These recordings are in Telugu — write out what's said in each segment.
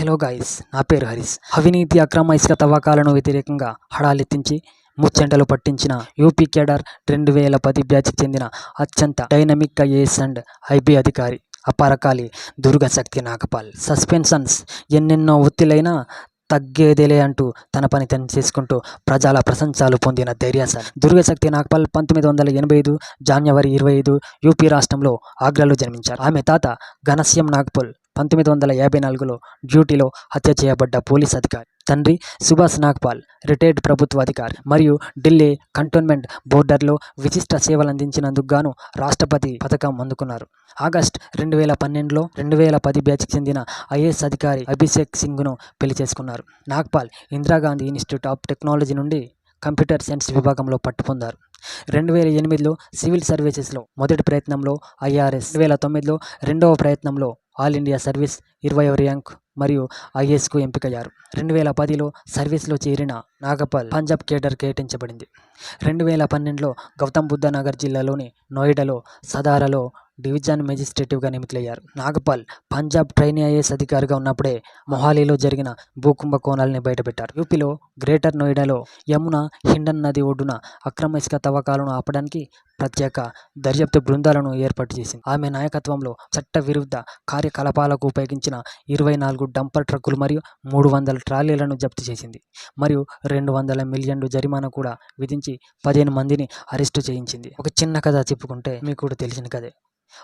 హలో గాయస్ నా పేరు హరీష్. అవినీతి అక్రమ ఇసుక తవ్వకాలను వ్యతిరేకంగా హడాలెత్తించి ముచ్చెంటలు పట్టించిన యూపీ కేడర్ రెండు వేల పది బ్యాచ్కి చెందిన అత్యంత డైనమిక్ ఐఏఎస్ అండ్ ఐబీ అధికారి అపరకాలి దుర్గశక్తి నాగపాల్. సస్పెన్షన్స్ ఎన్నెన్నో ఒత్తిలైనా తగ్గేదేలే అంటూ తన పని తను చేసుకుంటూ ప్రజల ప్రశంసలు పొందిన ధైర్యాస దుర్గశక్తి నాగపాల్ పంతొమ్మిది వందల ఎనభై ఐదు జనవరి ఇరవై ఐదు యూపీ రాష్ట్రంలో ఆగ్రాలో జన్మించారు. ఆమె తాత ఘనశ్యం నాగ్పాల్ పంతొమ్మిది వందల యాభై నాలుగులో డ్యూటీలో హత్య చేయబడ్డ పోలీస్ అధికారి తండ్రి సుభాష్ నాగ్పాల్ రిటైర్డ్ ప్రభుత్వ అధికారి మరియు ఢిల్లీ కంటోన్మెంట్ బోర్డర్లో విశిష్ట సేవలు అందించినందుకు గాను రాష్ట్రపతి పథకం అందుకున్నారు. ఆగస్ట్ రెండు వేల పన్నెండులో రెండు వేల పది బ్యాచ్కి చెందిన ఐఏఎస్ అధికారి అభిషేక్ సింగ్ను పెళ్ళి చేసుకున్నారు. Nagpal Indira Gandhi institute of technology నుండి కంప్యూటర్ సైన్స్ విభాగంలో పట్టు పొందారు. రెండు వేల ఎనిమిదిలో సివిల్ సర్వీసెస్లో మొదటి ప్రయత్నంలో ఐఆర్ఎస్ రెండు వేల తొమ్మిదిలో రెండవ ప్రయత్నంలో ఆల్ ఇండియా సర్వీస్ ఇరవైవ ర్యాంక్ మరియు ఐఏఎస్కు ఎంపికయ్యారు. రెండు వేల పదిలో సర్వీస్లో చేరిన నాగపాల్ పంజాబ్ కేడర్ కేటాయించబడింది. రెండు వేల పన్నెండులో గౌతమ్ బుద్ధ నగర్ జిల్లాలోని నోయిడాలో సదారాలో డివిజన్ మెజిస్ట్రేటివ్గా నియమితులయ్యారు. నాగపాల్ పంజాబ్ ట్రైనీ ఐఏఎస్ అధికారిగా ఉన్నప్పుడే మొహాలీలో జరిగిన భూకుంభ కోణాలని బయటపెట్టారు. యూపీలో గ్రేటర్ నోయిడాలో యమున హిండన్ నది ఒడ్డున అక్రమ ఇసుక తవ్వకాలను ఆపడానికి ప్రత్యేక దర్యాప్తు బృందాలను ఏర్పాటు చేసింది. ఆమె నాయకత్వంలో చట్ట విరుద్ధ కార్యకలాపాలకు ఉపయోగించిన ఇరవై నాలుగు డంపర్ ట్రక్కులు మరియు మూడు వందల ట్రాలీలను జప్తు చేసింది. మరియు రెండు వందల మిలియన్లు జరిమానా కూడా విధించి పదిహేను మందిని అరెస్టు చేయించింది. ఒక చిన్న కథ చెప్పుకుంటే మీకు కూడా తెలిసిన కథే.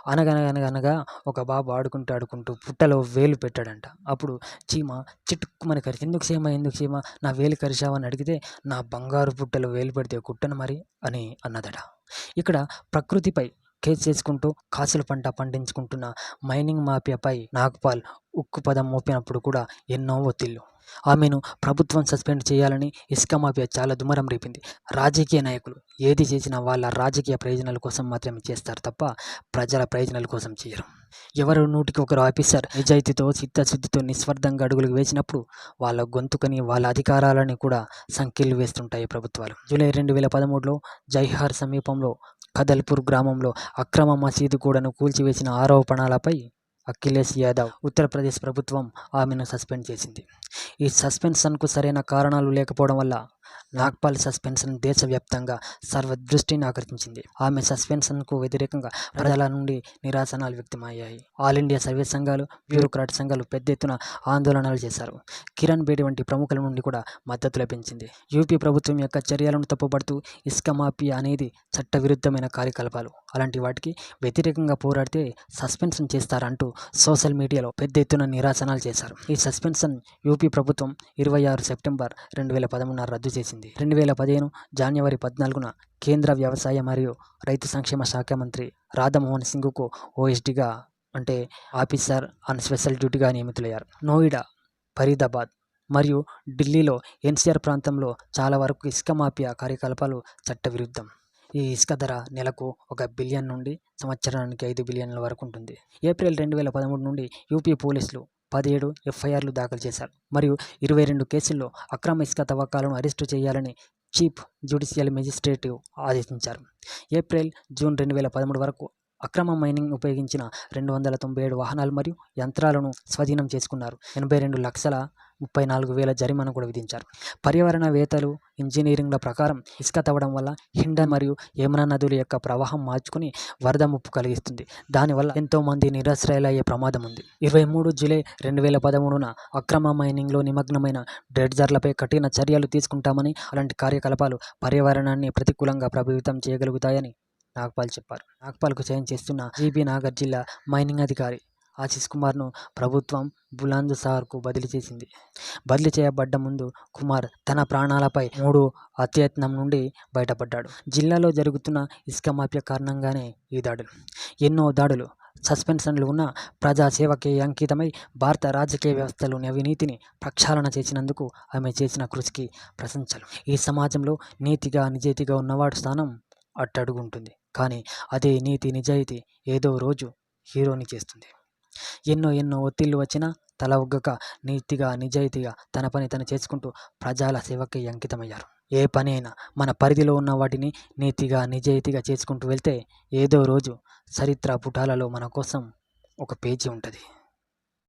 అనగనగనగనగా ఒక బాబు ఆడుకుంటూ ఆడుకుంటూ పుట్టలో వేలు పెట్టాడంట. అప్పుడు చీమ చిట్టుక్కుమని కరిచి ఎందుకు చీమ ఎందుకు చీమ? నా వేలు కరిచావని అడిగితే నా బంగారు పుట్టలో వేలు పెడితే కుట్టను మరి అని అన్నదట. ఇక్కడ ప్రకృతిపై కేసు చేసుకుంటూ కాసుల పంట పండించుకుంటున్న మైనింగ్ మాఫియాపై నాగ్పాల్ ఉక్కు పదం మోపినప్పుడు కూడా ఎన్నో ఒత్తిళ్ళు ఆమెను ప్రభుత్వం సస్పెండ్ చేయాలని ఇసుక మాఫియా చాలా దుమరం రేపింది. రాజకీయ నాయకులు ఏది చేసినా వాళ్ళ రాజకీయ ప్రయోజనాల కోసం మాత్రమే చేస్తారు తప్ప ప్రజల ప్రయోజనాల కోసం చేయరు. ఎవరు నూటికి ఒకరు ఆఫీసర్ నిజాయితీతో చిత్తశుద్ధితో నిస్వార్థంగా అడుగులు వేసినప్పుడు వాళ్ళ గొంతుకని వాళ్ళ అధికారాలని కూడా సంఖ్యలు వేస్తుంటాయి ప్రభుత్వాలు. జూలై రెండు వేల పదమూడులో జైహార్ సమీపంలో కదల్పూర్ గ్రామంలో అక్రమ మసీదు కూడాను కూల్చివేసిన ఆరోపణలపై అఖిలేష్ యాదవ్ ఉత్తరప్రదేశ్ ప్రభుత్వం ఆమెను సస్పెండ్ చేసింది. ఈ సస్పెన్షన్కు సరైన కారణాలు లేకపోవడం వల్ల నాగ్పాల్ సస్పెన్షన్ దేశవ్యాప్తంగా సర్వదృష్టిని ఆకర్షించింది. ఆమె సస్పెన్షన్కు వ్యతిరేకంగా ప్రజల నుండి నిరాసనాలు వ్యక్తమయ్యాయి. ఆల్ ఇండియా సర్వీస్ సంఘాలు బ్యూరోక్రాట్ సంఘాలు పెద్ద ఎత్తున ఆందోళనలు చేశారు. కిరణ్ బేడి వంటి ప్రముఖుల నుండి కూడా మద్దతు లభించింది. యూపీ ప్రభుత్వం యొక్క చర్యలను తప్పుపడుతూ ఇసుక మాఫియా అనేది చట్టవిరుద్ధమైన కార్యకలాపాలు. అలాంటి వాటికి వ్యతిరేకంగా పోరాడితే సస్పెన్షన్ చేస్తారంటూ సోషల్ మీడియాలో పెద్ద ఎత్తున నిరాసనాలు చేశారు. ఈ సస్పెన్షన్ యూపీ ప్రభుత్వం ఇరవై ఆరు సెప్టెంబర్ రెండు వేల పదమూడున రద్దు చేసింది. రెండు వేల పదిహేను జనవరి పద్నాలుగున కేంద్ర వ్యవసాయ మరియు రైతు సంక్షేమ శాఖ మంత్రి రాధామోహన్ సింగ్కు ఓఎస్డీగా అంటే ఆఫీసర్ అండ్ స్పెషల్ డ్యూటీగా నియమితులయ్యారు. నోయిడా ఫరీదాబాద్ మరియు ఢిల్లీలో ఎన్సీఆర్ ప్రాంతంలో చాలా వరకు ఇసుక మాఫియా కార్యకలాపాలు చట్టవిరుద్ధం. ఈ ఇసుక ధర నెలకు ఒక బిలియన్ నుండి సంవత్సరానికి ఐదు బిలియన్ల వరకు ఉంటుంది. ఏప్రిల్ రెండు వేల పదమూడు నుండి యూపీ పోలీసులు పదిహేడు ఎఫ్ఐఆర్లు దాఖలు చేశారు మరియు ఇరవై రెండు కేసుల్లో అక్రమ ఇసుక తవ్వకాలను అరెస్టు చేయాలని చీఫ్ జ్యుడిషియల్ మెజిస్ట్రేటివ్ ఆదేశించారు. ఏప్రిల్ జూన్ రెండు వేల పదమూడు వరకు అక్రమ మైనింగ్ ఉపయోగించిన రెండు వందల తొంభై ఏడు వాహనాలు మరియు యంత్రాలను స్వాధీనం చేసుకున్నారు. ఎనభై రెండు లక్షల ముప్పై నాలుగు వేల జరిమానా కూడా విధించారు. పర్యావరణవేత్తలు ఇంజనీరింగ్ల ప్రకారం ఇసుక తవ్వడం వల్ల హిండన్ మరియు యమునా నదుల యొక్క ప్రవాహం మార్చుకుని వరద ముప్పు కలిగిస్తుంది. దానివల్ల ఎంతోమంది నిరాశ్రయాలయ్యే ప్రమాదం ఉంది. ఇరవై మూడు జూలై రెండు వేల పదమూడున అక్రమ మైనింగ్లో నిమగ్నమైన డ్రెడ్జర్లపై కఠిన చర్యలు తీసుకుంటామని అలాంటి కార్యకలాపాలు పర్యావరణాన్ని ప్రతికూలంగా ప్రభావితం చేయగలుగుతాయని నాగపాల్ చెప్పారు. నాగపాల్కు చయం చేస్తున్న జీబీ నాగర్ జిల్లా మైనింగ్ అధికారి ఆశీష్ కుమార్ను ప్రభుత్వం బులంద్ సార్కు బదిలీ చేసింది. బదిలీ చేయబడ్డ ముందు కుమార్ తన ప్రాణాలపై మూడు అత్యత్నం నుండి బయటపడ్డాడు. జిల్లాలో జరుగుతున్న ఇసుక మాఫియా కారణంగానే ఈ దాడులు. ఎన్నో దాడులు సస్పెన్షన్లు ఉన్న ప్రజాసేవకి అంకితమై భారత రాజకీయ వ్యవస్థలోని అవినీతిని ప్రక్షాళన చేసినందుకు ఆమె చేసిన కృషికి ప్రశంసలు. ఈ సమాజంలో నీతిగా నిజాయితీగా ఉన్నవాడు స్థానం అట్టడుగుంటుంది. కానీ అదే నీతి నిజాయితీ ఏదో రోజు హీరోని చేస్తుంది. ఎన్నో ఎన్నో ఒత్తిళ్ళు వచ్చినా తల ఒగ్గక నీతిగా నిజాయితీగా తన పని తను చేసుకుంటూ ప్రజల సేవకి అంకితమయ్యారు. ఏ పని అయినా మన పరిధిలో ఉన్న వాటిని నీతిగా నిజాయితీగా చేసుకుంటూ వెళ్తే ఏదో రోజు చరిత్ర పుటాలలో మన కోసం ఒక పేజీ ఉంటుంది.